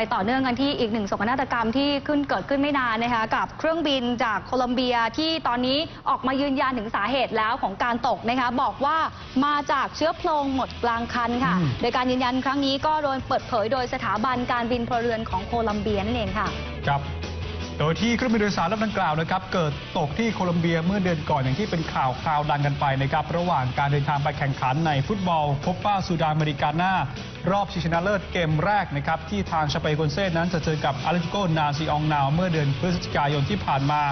ไปต่อเนื่องกันที่อีกหนึ่งโศกนาฏกรรมที่ขึ้นเกิดขึ้นไม่นานนะคะกับเครื่องบินจากโคลอมเบียที่ตอนนี้ออกมายืนยันถึงสาเหตุแล้วของการตกนะคะบอกว่ามาจากเชื้อเพลิงหมดกลางคันค่ะอืมโดยการยืนยันครั้งนี้ก็โดนเปิดเผยโดยสถาบันการบินพลเรือนของโคลอมเบียนั่นเองค่ะครับ โดยที่เครื่องบินโดยสารลำดังกล่าวนะครับเกิดตกที่โคลอมเบียเมื่อเดือนก่อนอย่างที่เป็นข่าวคราวดังกันไปนะครับระหว่างการเดินทางไปแข่งขันในฟุตบอลโคปาซูดาอเมริกาน่ารอบชิงชนะเลิศเกมแรกนะครับที่ทางชาเปโกนเซ่นั้นจะเจอกับอาริโกนาซิองนาวเมื่อเดือนพฤศจิกายนที่ผ่านมา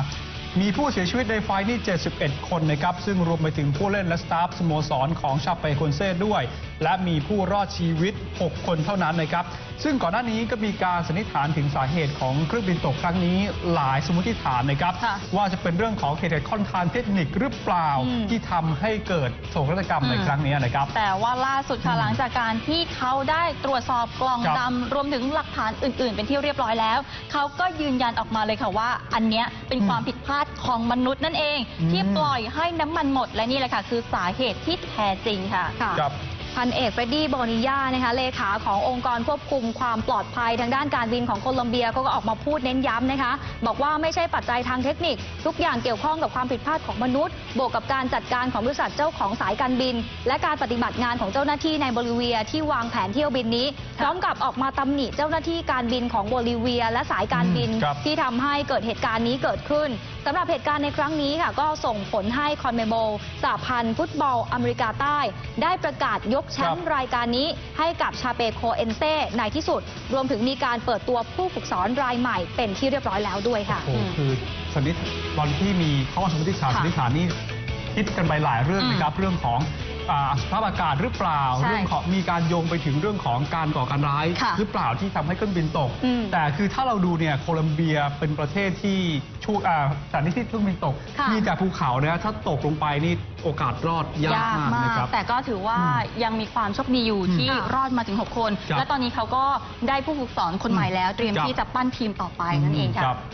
มีผู้เสียชีวิตในไฟล์นี้71 คนนะครับ ซึ่งรวมไปถึงผู้เล่นและสตาฟสโมสรของชาเปโกนเซ่ด้วย และมีผู้รอดชีวิต 6 คนเท่านั้นนะครับ ซึ่งก่อนหน้านี้ก็มีการสันนิษฐานถึงสาเหตุของเครื่องบินตกครั้งนี้หลายสมมติฐานนะครับค่ะว่าจะเป็นเรื่องของเหตุค่อนทางเทคนิคหรือเปล่าอืมที่ทำให้เกิดโศกนาฏกรรมในอืมครั้งนี้นะครับ แต่ว่าล่าสุดค่ะอืมหลังจากการที่เขาได้ตรวจสอบกล่องครับดำรวมถึงหลักฐานอื่น ๆ เป็นที่เรียบร้อยแล้ว เขาก็ยืนยันออกมาเลยค่ะว่า อันเนี้ยเป็นอืมความผิดพลาดของมนุษย์นั่นเองอืมที่ปล่อยให้น้ำมันหมดและนี่แหละค่ะคือสาเหตุที่แท้จริงค่ะค่ะครับ พันเอกเฟรดดี้โบนิยานะคะเลขาขององค์กรควบคุมความปลอดภัยทางด้านการบินของโคลอมเบียเขาก็ออกมาพูดเน้นย้ำนะคะ บอกว่าไม่ใช่ปัจจัยทางเทคนิค ทุกอย่างเกี่ยวข้องกับความผิดพลาดของมนุษย์ บวกกับการจัดการของบริษัทเจ้าของสายการบิน และการปฏิบัติงานของเจ้าหน้าที่ในบริเวียที่วางแผนเที่ยวบินนี้ พร้อมกับออกมาตำหนิเจ้าหน้าที่การบินของโบลิเวีย และสายการบินบที่ทำให้เกิดเหตุการณ์นี้เกิดขึ้นสำหรับเหตุการณ์ในครั้งนี้ค่ะก็ส่งผลให้คอนเมโบสหพันธ์ฟุตบอลอเมริกาใต้ ได้ประกาศยกแชมป์รายการนี้ให้กับชาเปโคเอนเซ่ในที่สุด รวมถึงมีการเปิดตัวผู้ฝึกสอนรายใหม่เป็นที่เรียบร้อยแล้วด้วยค่ะ โอ้โหคือสันนิษตอนที่มีข้อสมมติฐานค่ะสันนิษฐานนี่คิดกันไปหลายเรื่องอืมนะครับ เรื่องของ อ่าสภาพอากาศหรือเปล่า ใช่เรื่องของมีการโยงไปถึงเรื่องของการก่อการร้าย ค่ะหรือเปล่าที่ทำให้เครื่องบินตก อืมแต่คือถ้าเราดูเนี่ยโคลัมเบียเป็นประเทศที่ช่วงอ่าแต่ที่ที่เครื่องบินตก ค่ะ มีแต่ภูเขานะถ้าตกลงไปนี่โอกาสรอดยากมากนะครับ แต่ก็ถือว่าอืมยังมีความโชคดีอยู่อืมที่ค่ะรอดมาถึง 6 คน ครับและตอนนี้เขาก็ได้ผู้ฝึกสอนคนใหม่แล้ว เตรียมครับที่จะปั้นทีมต่อไปนั่นเองค่ะ ครับ